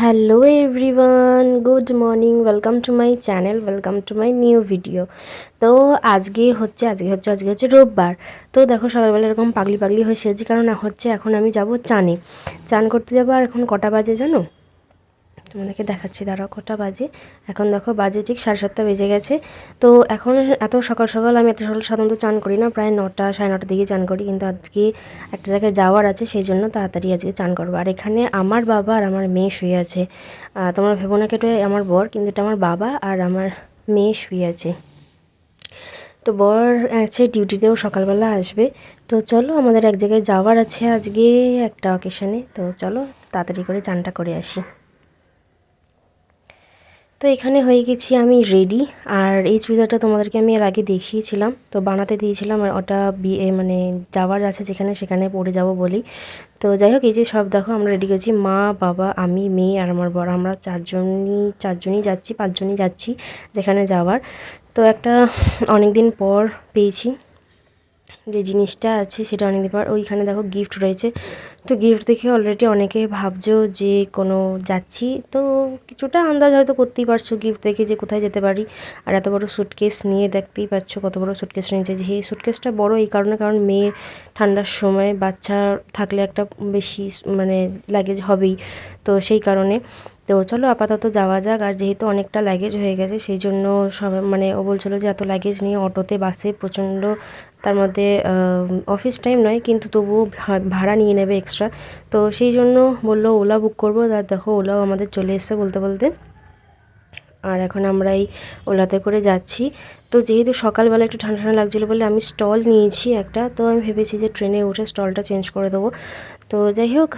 Hello everyone good morning welcome to my channel welcome to my new video তো আজকে হচ্ছে আজকে হচ্ছে আজকে হচ্ছে রোববার। তো দেখো সকালবেলা এরকম পাগলি পাগলি হয়ে সেজি কারণ হচ্ছে এখন আমি যাব চানে। চান করতে যাব আর এখন কটা বাজে জানো? তোমাদেরকে দেখাচ্ছি, দাঁড়াও কটা বাজে। এখন দেখো বাজে ঠিক সাড়ে সাতটা বেজে গেছে। তো এখন এত সকাল সকাল আমি এত সকাল সাধারণত চান করি না, প্রায় নটা, সাড়ে নটার দিকে চান করি। কিন্তু আজকে একটা জায়গায় যাওয়ার আছে, সেই জন্য তাড়াতাড়ি আজকে চান করব। আর এখানে আমার বাবা আর আমার মেয়ে শুয়ে আছে। তোমার তোমরা ভেবো না কেটে আমার বর, কিন্তু এটা আমার বাবা আর আমার মেয়ে শুয়ে আছে। তো বর আছে, ডিউটিতেও সকালবেলা আসবে। তো চলো আমাদের এক জায়গায় যাওয়ার আছে আজকে একটা অকেশানে তো চলো তাড়াতাড়ি করে চানটা করে আসি। তো এখানে হয়ে গেছি আমি রেডি আর এই চুড়িদারটা তোমাদেরকে আমি এর আগে দেখিয়েছিলাম। তো বানাতে দিয়েছিলাম আর ওটা বিয়ে মানে যাওয়ার আছে যেখানে সেখানে পড়ে যাব বলি। তো যাই হোক, এই যে সব দেখো, আমরা রেডি করেছি মা, বাবা, আমি, মেয়ে আর আমার বড় আমরা চারজনই চারজনই যাচ্ছি, পাঁচজনই যাচ্ছি যেখানে যাওয়ার। তো একটা অনেক দিন পর পেয়েছি। যে জিনিসটা আছে সেটা অনেকদিন পর, ওইখানে দেখো গিফট রয়েছে। তো গিফট দেখে অলরেডি অনেকে ভাবছ যে কোনো যাচ্ছি। তো কিছুটা আন্দাজ হয়তো করতেই পারছ গিফট দেখে যে কোথায় যেতে পারি। আর এত বড় সুটকেস নিয়ে দেখতেই পাচ্ছ কত বড় সুটকেস নিয়েছে যে এই সুটকেসটা বড় এই কারণে, কারণ মেয়ে ঠান্ডার সময় বাচ্চা থাকলে একটা বেশি মানে লাগেজ হবেই। তো সেই কারণে, তো চলো আপাতত যাওয়া যাক। আর যেহেতু অনেকটা লাগেজ হয়ে গেছে, সেই জন্য সব মানে ও বলছিল যে এত লাগেজ নিয়ে অটোতে, বাসে প্রচণ্ড তার মধ্যে অফিস টাইম নয়, কিন্তু তবুও ভাড়া নিয়ে নেবে এক্সট্রা তো সেই জন্য বলল, ওলা বুক করব। আর দেখো, ওলাও আমাদের চলে এসছে বলতে বলতে। আর এখন আমরা এই ওলাতে করে যাচ্ছি। তো যেহেতু সকালবেলা একটু ঠান্ডা ঠান্ডা লাগছিল বলে আমি স্টল নিয়েছি একটা, তো আমি ভেবেছি যে ট্রেনে উঠে স্টলটা চেঞ্জ করে দেবো। তো যাই হোক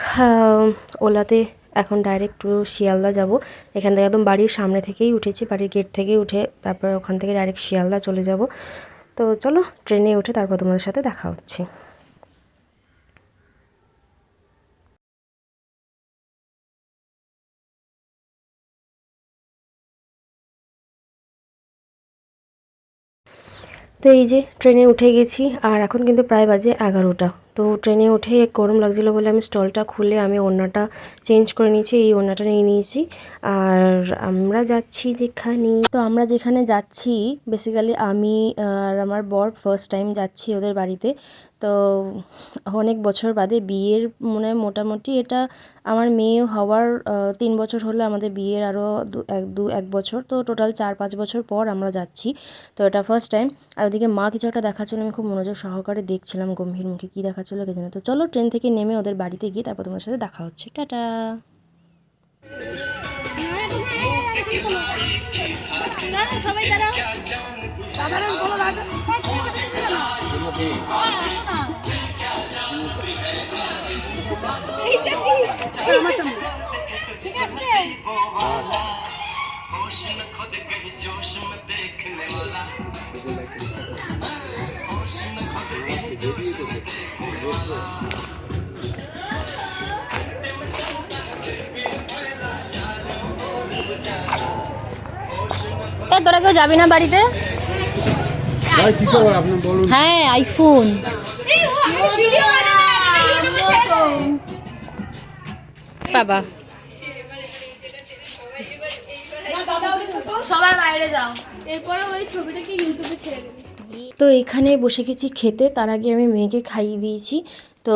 ওলাতে এখন ডাইরেক্ট শিয়ালদা যাব। এখান থেকে একদম বাড়ির সামনে থেকেই উঠেছি, বাড়ির গেট থেকে উঠে তারপর ওখান থেকে ডাইরেক্ট শিয়ালদা চলে যাব। তো চলো, ট্রেনে উঠে তারপর তোমাদের সাথে দেখা হচ্ছে। তো এই যে, ট্রেনে উঠে গেছি, আর এখন কিন্তু প্রায় বাজে এগারোটা। তো ট্রেনে উঠে গরম লাগছিল বলে আমি স্টলটা খুলে আমি ওড়নাটা চেঞ্জ করে নিয়েছি, এই ওড়নাটা নিয়ে নিয়েছি। আর আমরা যাচ্ছি যেখানে। তো আমরা যেখানে যাচ্ছি বেসিক্যালি আমি আর আমার বর ফার্স্ট টাইম যাচ্ছি ওদের বাড়িতে। তো অনেক বছর বাদে বিয়ের মনে মোটামুটি এটা আমার মেয়ে হওয়ার তিন বছর হলো আমাদের বিয়ের আরও এক, দু, এক বছর। তো টোটাল চার, পাঁচ বছর পর আমরা যাচ্ছি। তো এটা ফার্স্ট টাইম আর ওদিকে মা কিছু একটা দেখাচ্ছিল, আমি খুব মনোযোগ সহকারে দেখছিলাম গম্ভীর মুখে। কী দেখাচ্ছিলো কে জানে। তো চলো ট্রেন থেকে নেমে ওদের বাড়িতে গিয়ে তারপর তোমার সাথে দেখা হচ্ছে। টাটা! সবাই দাঁড়াও। তোরা কেউ যাবি না বাড়িতে? হ্যাঁ আইফোন। বাবা। সবাই বাইরে যাও। এরপরে ওই ছবিটাকে ইউটিউবে ছেড়ে দেবে তো এখানে বসে গেছি খেতে। তার আগে আমি মেয়েকে খাইয়ে দিয়েছি। তো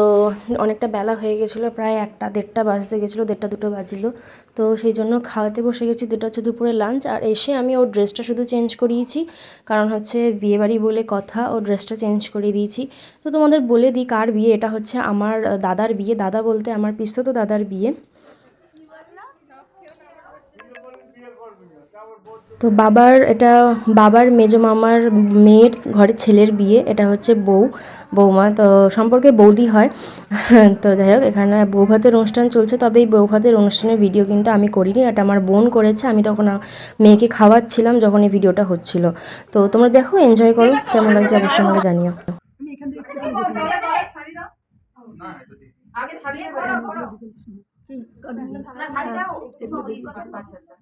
অনেকটা বেলা হয়ে গেছিল, প্রায় একটা, দেড়টা বাজতে গেছিল, দেড়টা দুটো বাজিলো। তো সেই জন্য খাওয়াতে বসে গেছি। দুটো হচ্ছে দুপুরে লাঞ্চ আর এসে আমি ওর ড্রেসটা শুধু চেঞ্জ করিয়েছি। কারণ হচ্ছে বিয়েবাড়ি বলে কথা ও ড্রেসটা চেঞ্জ করিয়ে দিয়েছি। তো তোমাদের বলে দিই কার বিয়ে, এটা হচ্ছে আমার দাদার বিয়ে। দাদা বলতে আমার পিস্তত দাদার বিয়ে। তো বাবার এটা বাবার মেজো মামার মেয়ের ঘরে ছেলের বিয়ে এটা হচ্ছে বউ বৌমা তো সম্পর্কে বৌদি হয়। তো যাই হোক এখানে বৌভাতের অনুষ্ঠান চলছে তবে এই বৌভাতের অনুষ্ঠানের ভিডিও কিন্তু আমি করিনি এটা আমার বোন করেছে আমি তখন মেয়েকে খাওয়াচ্ছিলাম যখন এই ভিডিওটা হচ্ছিল। তো তোমরা দেখো এনজয় করো কেমন লাগছে অবশ্যই আমাকে জানিও। আগে ঘোড়া কাটবে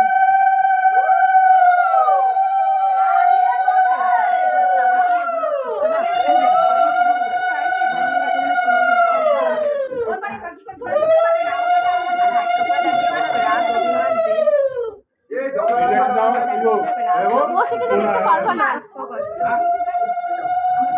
বসে কিছু দেখতে পারব না আমি ঘরে সবার ভাগ দিলাম সবাইকে দেখে সবাই রাখব সে বলবা তুমি হ্যাঁ বলবা কিন্তু তাই তুমি বললাম না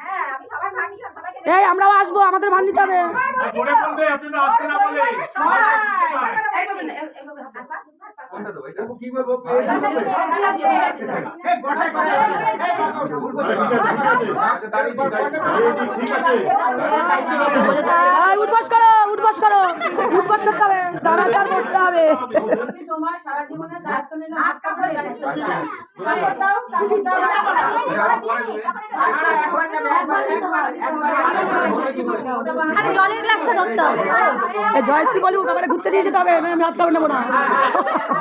হ্যাঁ এই আমরাও আসব আমাদের ভান নিতে হবে। আছে এই উঠবাস করো উঠবাস করো উঠবাস করতে হবে। বসতে হবে। খালি জলের গ্লাসটা ধরতে হবে। জয়শ্রী বলুক আমাকে ঘুরতে নিয়ে যেতে হবে। আমি হাত কামড় নেব না।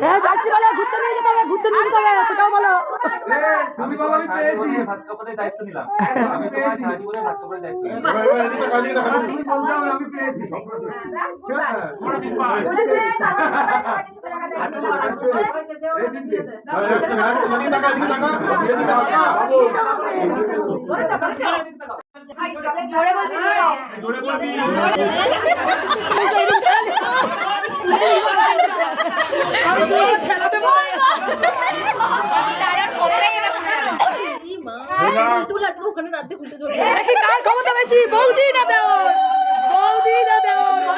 এই জয়শ্রী বলে ঘুরতে নিয়ে যেতে হবে ঘুরতে নিয়ে যেতে হবে সেটাও বলো তুমি বলো আমি পেয়েছি ভাত কাপড়ের দায়িত্ব নিলাম আমি পেয়েছি ভাত কাপড়ের দায়িত্ব তুমি বলতে হবে আমি পেয়েছি বলবি জোরে বলবি দেখি কার ক্ষমতা বেশি বৌদি না দেওর বৌদি না দেওর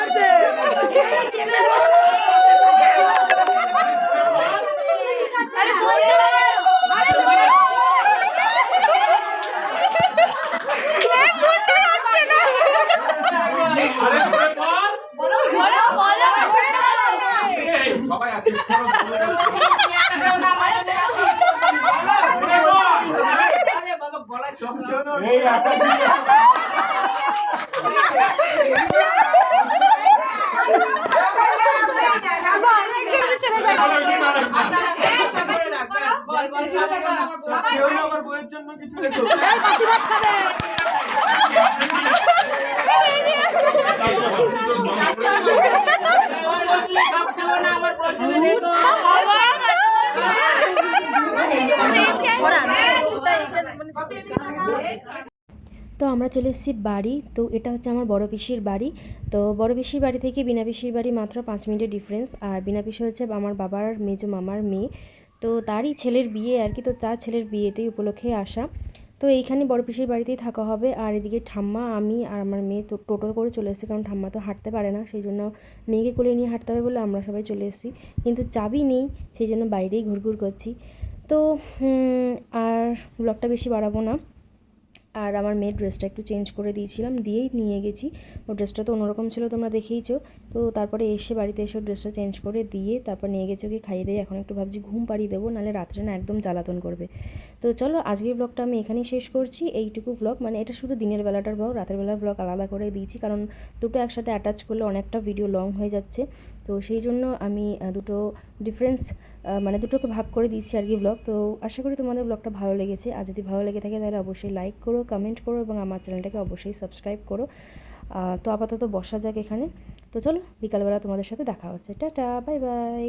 সবাই আছে এই না আমার বইয়ের জন্য কিছু লেখো। এই মাসি ভাত খাবে। তো আমরা চলে এসেছি বাড়ি। তো এটা হচ্ছে আমার বড় পিসির বাড়ি। তো বড় পিসির বাড়ি থেকে বিনা পিসির বাড়ি মাত্র পাঁচ মিনিটের ডিফারেন্স আর বিনা পিসি হচ্ছে আমার বাবার মেজো মামার মেয়ে। তো তারই ছেলের বিয়ে আর কি। তো চার ছেলের বিয়েতেই উপলক্ষে আসা। তো এইখানে বড় পিসির বাড়িতেই থাকা হবে। আর এদিকে ঠাম্মা, আমি আর আমার মেয়ে তো টোটো করে চলে এসেছি, কারণ ঠাম্মা তো হাঁটতে পারে না। সেই জন্য মেয়েকে কোলে নিয়ে হাঁটতে হবে বলে আমরা সবাই চলে এসেছি। কিন্তু চাবি নেই, সেই জন্য বাইরেই ঘুরঘুর করছি। তো আর ব্লগটা বেশি বাড়াবো না। আর আমার মেয়ের ড্রেসটা একটু চেঞ্জ করে দিয়েছিলাম, দিয়েই নিয়ে গেছি। ও ড্রেসটা তো অন্যরকম ছিল, তোমরা দেখেইছো। তো তারপরে এসে বাড়িতে এসে ড্রেসটা চেঞ্জ করে দিয়ে তারপর নিয়ে গেছে ওকে খাইয়ে দিয়ে। এখন একটু ভাবছি ঘুম পাড়িয়ে দেবো, নাহলে রাত্রে না একদম জ্বালাতন করবে। তো চলো, আজকের ব্লগটা আমি এখানেই শেষ করছি। এইটুকু ব্লগ মানে এটা শুধু দিনের বেলাটার ব্লগ, রাতের বেলার ব্লগ আলাদা করে দিয়েছি। কারণ দুটো একসাথে অ্যাটাচ করলে অনেকটা ভিডিও লং হয়ে যাচ্ছে। তো সেই জন্য আমি দুটো ডিফারেন্স মানে দুটোকে ভাগ করে দিয়েছি আর কি ব্লগ তো আশা করি তোমাদের ব্লগটা ভালো লেগেছে। আর যদি ভালো লেগে থাকে তাহলে অবশ্যই লাইক করো কমেন্ট করো এবং আমার চ্যানেলটাকে অবশ্যই সাবস্ক্রাইব করো। তো আপাতত বসা যাক এখানে। তো চলো, বিকালবেলা তোমাদের সাথে দেখা হচ্ছে। Tata bye bye